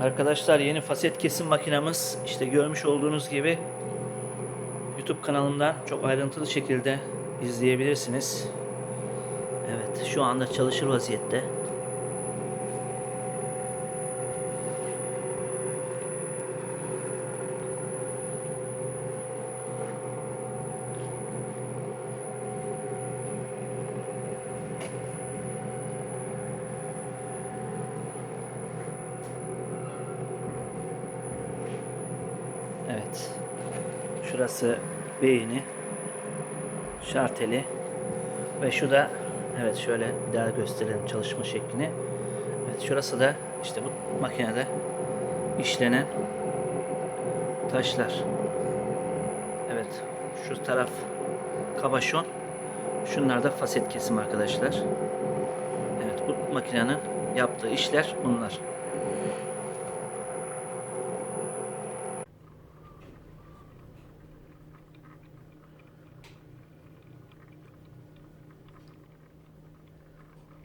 Arkadaşlar yeni faset kesim makinamız işte görmüş olduğunuz gibi YouTube kanalımdan çok ayrıntılı şekilde izleyebilirsiniz. Evet şu anda çalışır vaziyette. Evet. Şurası beyni. Şarteli. Ve şu da evet şöyle bir daha gösterelim çalışma şeklini. Evet şurası da işte bu makinede işlenen taşlar. Evet şu taraf kabaşon. Şunlar da faset kesim arkadaşlar. Evet bu makinenin yaptığı işler bunlar.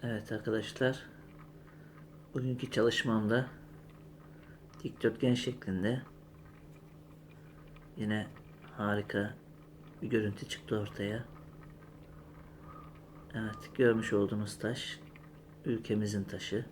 Evet arkadaşlar. Bugünkü çalışmamda dikdörtgen şeklinde yine harika bir görüntü çıktı ortaya. Evet görmüş olduğunuz taş ülkemizin taşı.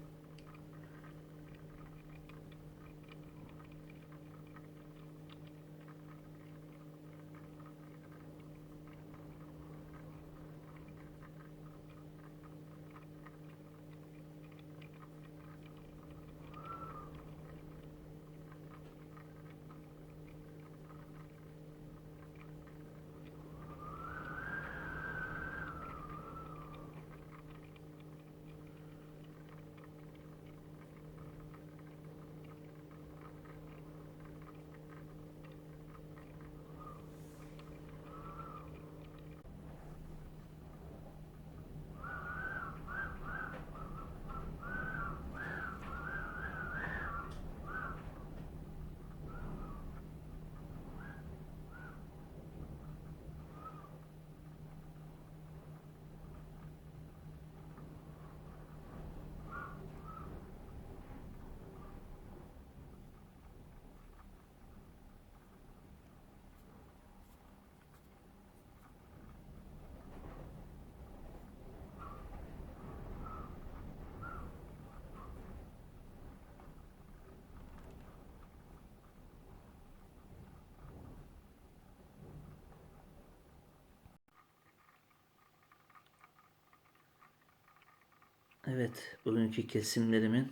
Evet, bugünkü kesimlerimin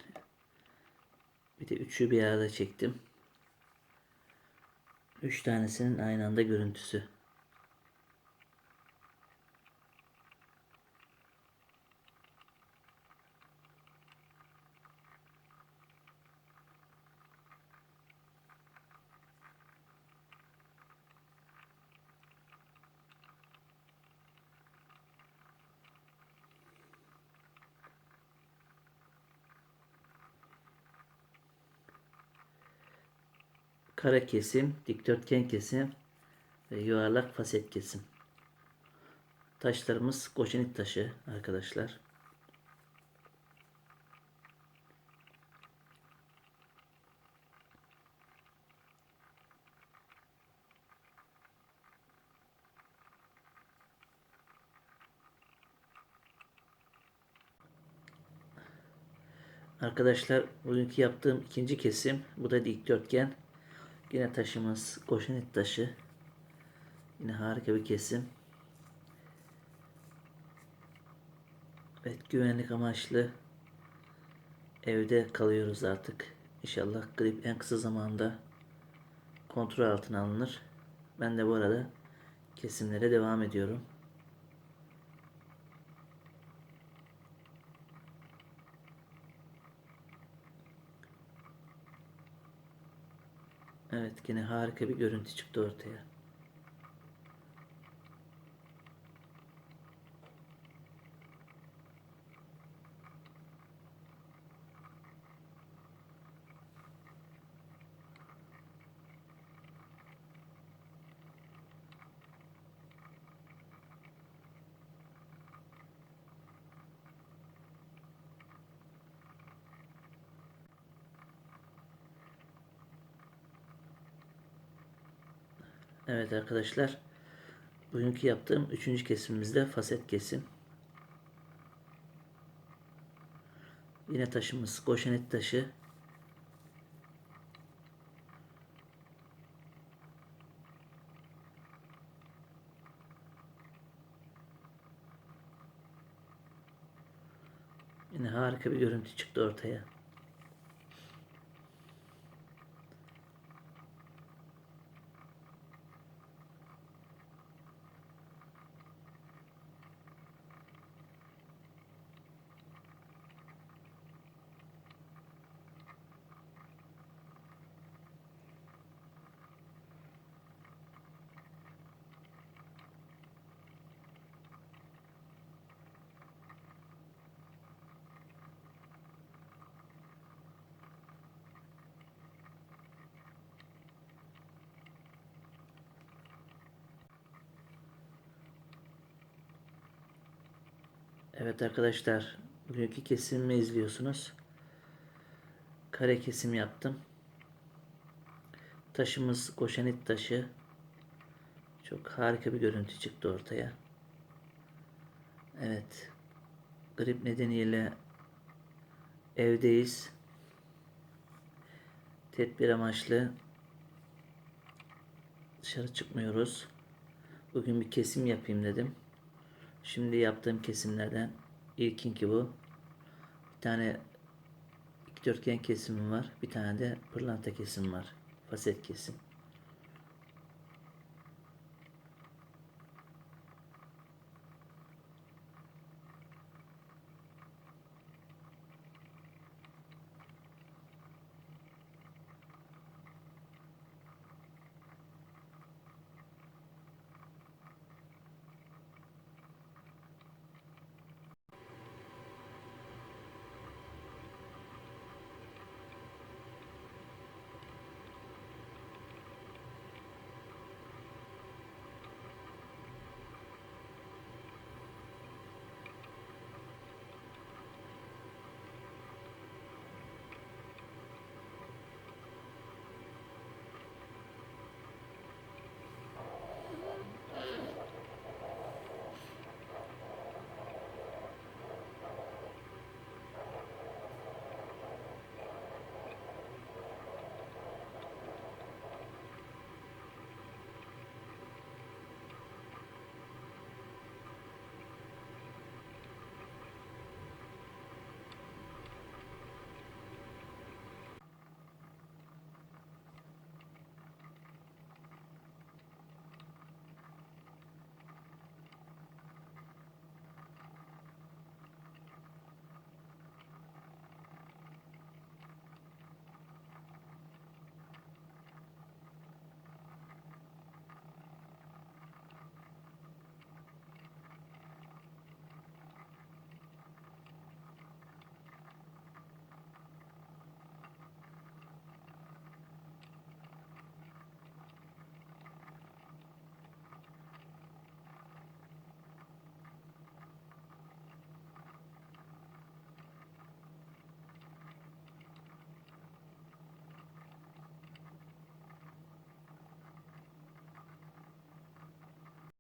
bir de üçü bir arada çektim. Üç tanesinin aynı anda görüntüsü. Kare kesim, dikdörtgen kesim ve yuvarlak faset kesim. Taşlarımız goşenit taşı arkadaşlar. Arkadaşlar bugünkü yaptığım ikinci kesim bu da dikdörtgen. Yine taşımız goşenit taşı. Yine harika bir kesim. Evet güvenlik amaçlı evde kalıyoruz artık. İnşallah grip en kısa zamanda kontrol altına alınır. Ben de bu arada kesimlere devam ediyorum. Evet yine harika bir görüntü çıktı ortaya. Evet arkadaşlar. Bugünkü yaptığım üçüncü kesimimizde faset kesim. Yine taşımız goşenet taşı. Yine harika bir görüntü çıktı ortaya. Evet arkadaşlar, bugünkü kesimimi izliyorsunuz. Kare kesim yaptım. Taşımız goşenit taşı. Çok harika bir görüntü çıktı ortaya. Evet. Grip nedeniyle evdeyiz. Tedbir amaçlı dışarı çıkmıyoruz. Bugün bir kesim yapayım dedim. Şimdi yaptığım kesimlerden ilkinki bu. Bir tane dikdörtgen kesimim var. Bir tane de pırlanta kesim var. Faset kesim.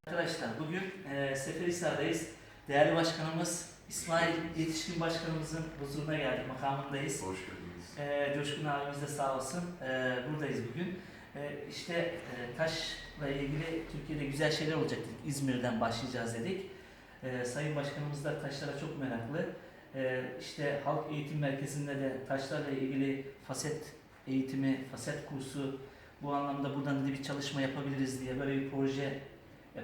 Arkadaşlar bugün e, Seferihisar'dayız. Değerli başkanımız İsmail Yetişkin Başkanımızın huzuruna geldik, makamındayız. Hoş geldiniz. E, Coşkun abimiz de sağ olsun. E, buradayız bugün. E, işte e, taşla ilgili Türkiye'de güzel şeyler olacak dedik. İzmir'den başlayacağız dedik. E, Sayın Başkanımız da taşlara çok meraklı. E, işte Halk Eğitim Merkezi'nde de taşlarla ilgili faset eğitimi, faset kursu bu anlamda buradan da bir çalışma yapabiliriz diye böyle bir proje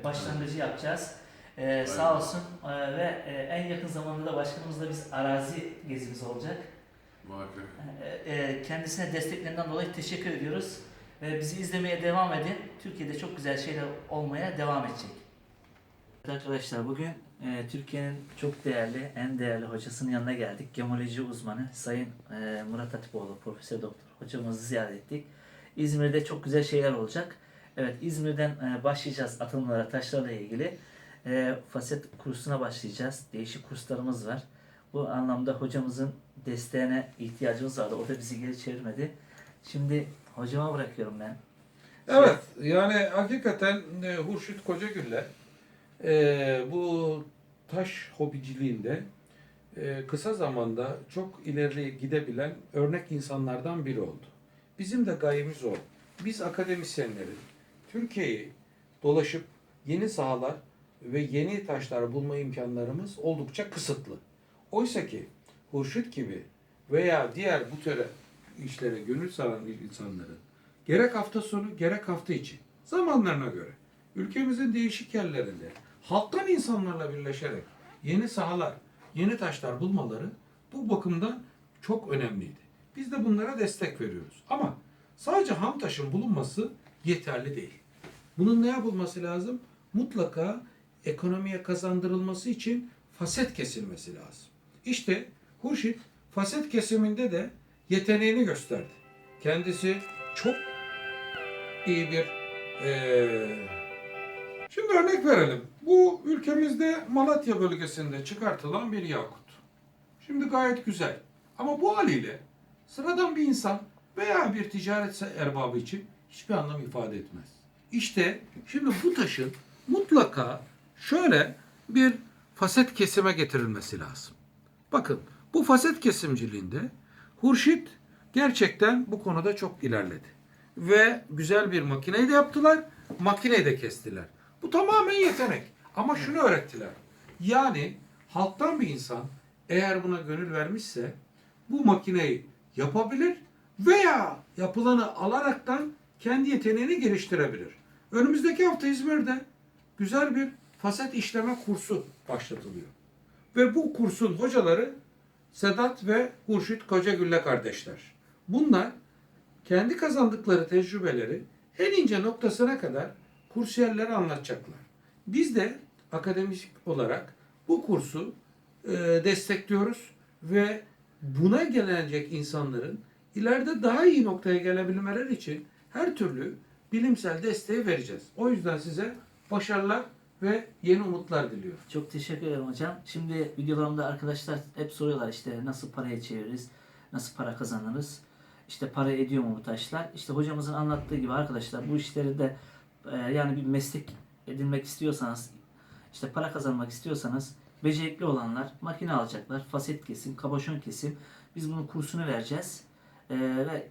başlangıcı yapacağız. E, sağ olsun E, ve e, en yakın zamanda da başkanımızla biz arazi gezimiz olacak. Muhakkak. E, e, Kendisine desteklerinden dolayı teşekkür ediyoruz. Ve bizi izlemeye devam edin. Türkiye'de çok güzel şeyler olmaya devam edecek. Arkadaşlar bugün e, Türkiye'nin çok değerli, en değerli hocasının yanına geldik. Gemoloji uzmanı Sayın e, Murat Atipoğlu, Profesör Doktor hocamızı ziyaret ettik. İzmir'de çok güzel şeyler olacak. Evet İzmir'den e, başlayacağız atılımlara, taşlarla ilgili. E, faset kursuna başlayacağız. Değişik kurslarımız var. Bu anlamda hocamızın desteğine ihtiyacımız vardı. O da bizi geri çevirmedi. Şimdi hocama bırakıyorum ben. Evet, yani hakikaten e, Hurşit Kocagüller e, bu taş hobiciliğinde e, kısa zamanda çok ileri gidebilen örnek insanlardan biri oldu. Bizim de gayemiz o. Biz akademisyenlerin Türkiye'yi dolaşıp yeni sahalar ve yeni taşlar bulma imkanlarımız oldukça kısıtlı. Oysa ki Hurşit gibi veya diğer bu tür işlere gönül saran insanların gerek hafta sonu gerek hafta içi zamanlarına göre ülkemizin değişik yerlerinde halktan insanlarla birleşerek yeni sahalar, yeni taşlar bulmaları bu bakımdan çok önemliydi. Biz de bunlara destek veriyoruz. Ama sadece ham taşın bulunması yeterli değil. Bunun ne yapılması lazım? Mutlaka ekonomiye kazandırılması için faset kesilmesi lazım. İşte Hurşit faset kesiminde de yeteneğini gösterdi. Kendisi çok iyi bir eee, Şimdi örnek verelim. Bu ülkemizde Malatya bölgesinde çıkartılan bir yakut. Şimdi gayet güzel. Ama bu haliyle sıradan bir insan veya bir ticaret erbabı için hiçbir anlam ifade etmez. İşte şimdi bu taşın mutlaka şöyle bir faset kesime getirilmesi lazım. Bakın bu faset kesimciliğinde Hurşit gerçekten bu konuda çok ilerledi. Ve güzel bir makineyi de yaptılar, makineyi de kestiler. Bu tamamen yetenek. Ama şunu öğrettiler. Yani halktan bir insan eğer buna gönül vermişse bu makineyi yapabilir veya yapılanı alaraktan kendi yeteneğini geliştirebilir. Önümüzdeki hafta İzmir'de güzel bir faset işleme kursu başlatılıyor. Ve bu kursun hocaları Sedat ve Hurşit Kocagülle kardeşler. Bunlar kendi kazandıkları tecrübeleri en ince noktasına kadar kursiyerlere anlatacaklar. Biz de akademik olarak bu kursu e, destekliyoruz ve buna gelecek insanların ileride daha iyi noktaya gelebilmeleri için her türlü bilimsel desteği vereceğiz. O yüzden size başarılar ve yeni umutlar diliyorum. Çok teşekkür ederim hocam. Şimdi videolarımda arkadaşlar hep soruyorlar işte nasıl paraya çeviririz, nasıl para kazanırız, işte para ediyor mu bu taşlar? İşte hocamızın anlattığı gibi arkadaşlar bu işleri de e, yani bir meslek edinmek istiyorsanız, işte para kazanmak istiyorsanız becerikli olanlar makine alacaklar, faset kesim, kabaşon kesim. Biz bunun kursunu vereceğiz E, ve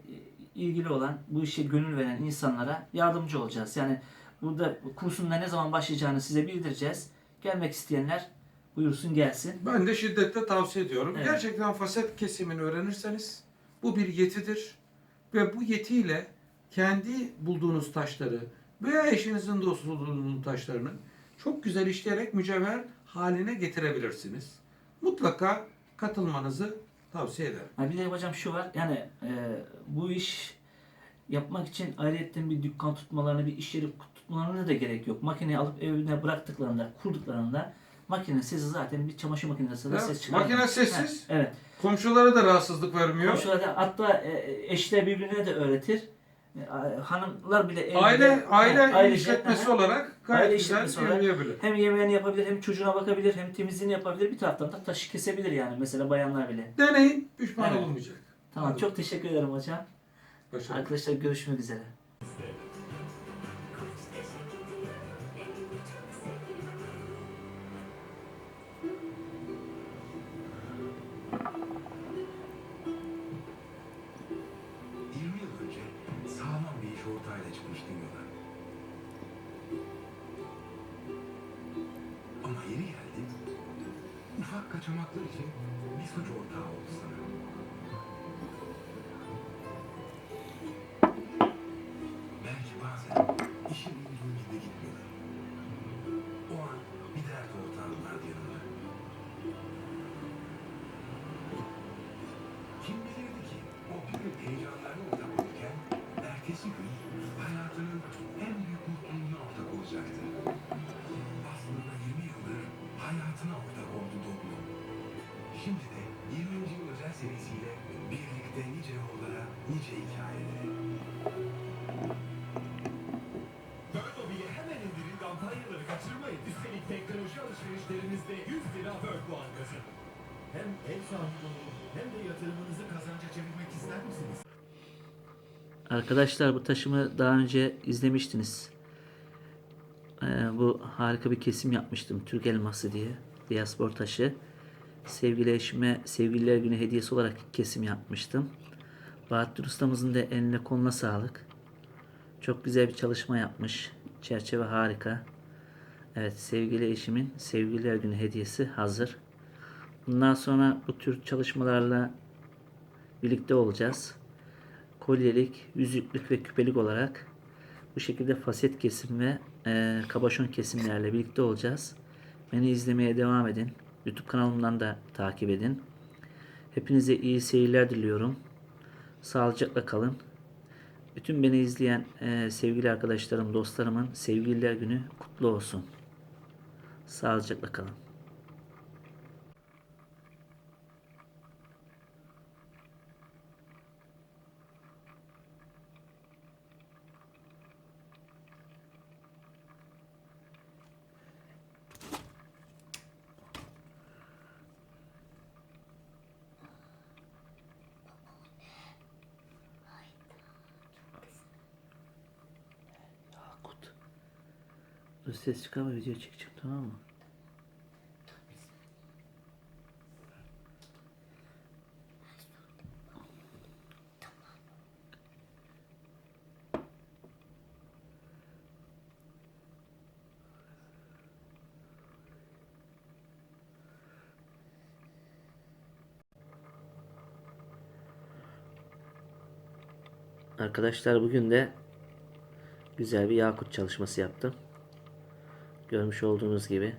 ilgili olan bu işe gönül veren insanlara yardımcı olacağız. Yani burada kursun da ne zaman başlayacağını size bildireceğiz. Gelmek isteyenler buyursun gelsin. Ben de şiddetle tavsiye ediyorum. Evet. Gerçekten faset kesimini öğrenirseniz bu bir yetidir. Ve bu yetiyle kendi bulduğunuz taşları veya eşinizin dostu bulduğunuz taşlarını çok güzel işleyerek mücevher haline getirebilirsiniz. Mutlaka katılmanızı tavsiye ederim. Ha bir de hocam şu var yani e, bu iş yapmak için ayrıyetten bir dükkan tutmalarına, bir iş yeri tutmalarına da gerek yok. Makineyi alıp evine bıraktıklarında, kurduklarında makine sesi zaten bir çamaşır makinesi de Evet, ses çıkarıyor. makine sessiz. Ha, evet. Komşulara da rahatsızlık vermiyor. Komşularda hatta e, eşler birbirine de öğretir. E, hanımlar bile evde Aile aile ailece, işletmesi aha. olarak Aile gayet güzel işletmesi olarak yürüyebilir. hem yemeğini yapabilir, hem çocuğuna bakabilir, hem temizliğini yapabilir. Bir taraftan da taşı kesebilir yani mesela bayanlar bile. Deneyin, pişman Evet. olmayacak. Tamam Hadi. çok teşekkür ederim hocam. Başarılı. Arkadaşlar görüşmek üzere. Kaçamaklar için bir suç ortağı oldu sana. Arkadaşlar bu taşımı daha önce izlemiştiniz. Ee, bu harika bir kesim yapmıştım. Türk elması diye. Diaspor taşı. Sevgili eşime sevgililer günü hediyesi olarak kesim yapmıştım. Bahattin ustamızın da eline koluna sağlık. Çok güzel bir çalışma yapmış. Çerçeve harika. Evet sevgili eşimin sevgililer günü hediyesi hazır. Bundan sonra bu tür çalışmalarla birlikte olacağız. Kolyelik, yüzüklük ve küpelik olarak bu şekilde faset kesim ve e, kabaşon kesimlerle birlikte olacağız. Beni izlemeye devam edin. YouTube kanalımdan da takip edin. Hepinize iyi seyirler diliyorum. Sağlıcakla kalın. Bütün beni izleyen e, sevgili arkadaşlarım, dostlarımın sevgililer günü kutlu olsun. Sağlıcakla kalın. Yakut. Dur ses çıkarma video çekeceğim tamam mı? Arkadaşlar bugün de güzel bir yakut çalışması yaptım. Görmüş olduğunuz gibi.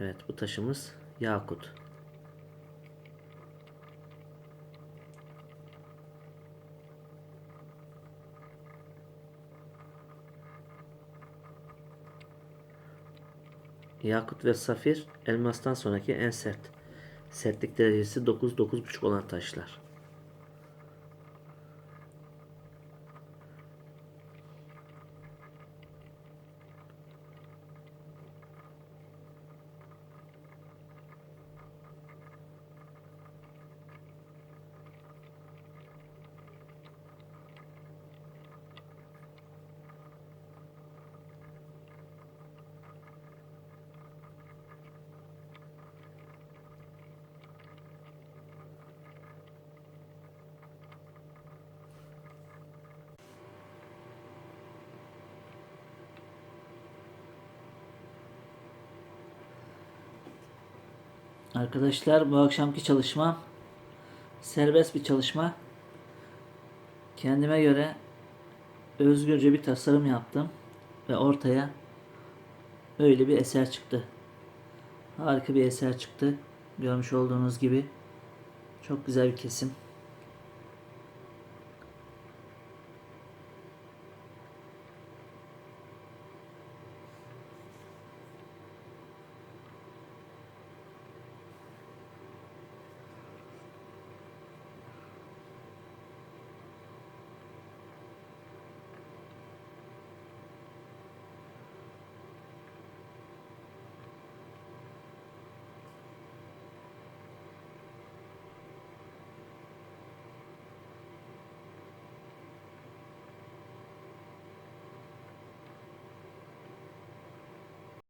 Evet bu taşımız yakut. Yakut ve safir elmastan sonraki en sert. Sertlik derecesi 9-9,5 olan taşlar. Arkadaşlar bu akşamki çalışma serbest bir çalışma. Kendime göre özgürce bir tasarım yaptım ve ortaya böyle bir eser çıktı. Harika bir eser çıktı. Görmüş olduğunuz gibi çok güzel bir kesim.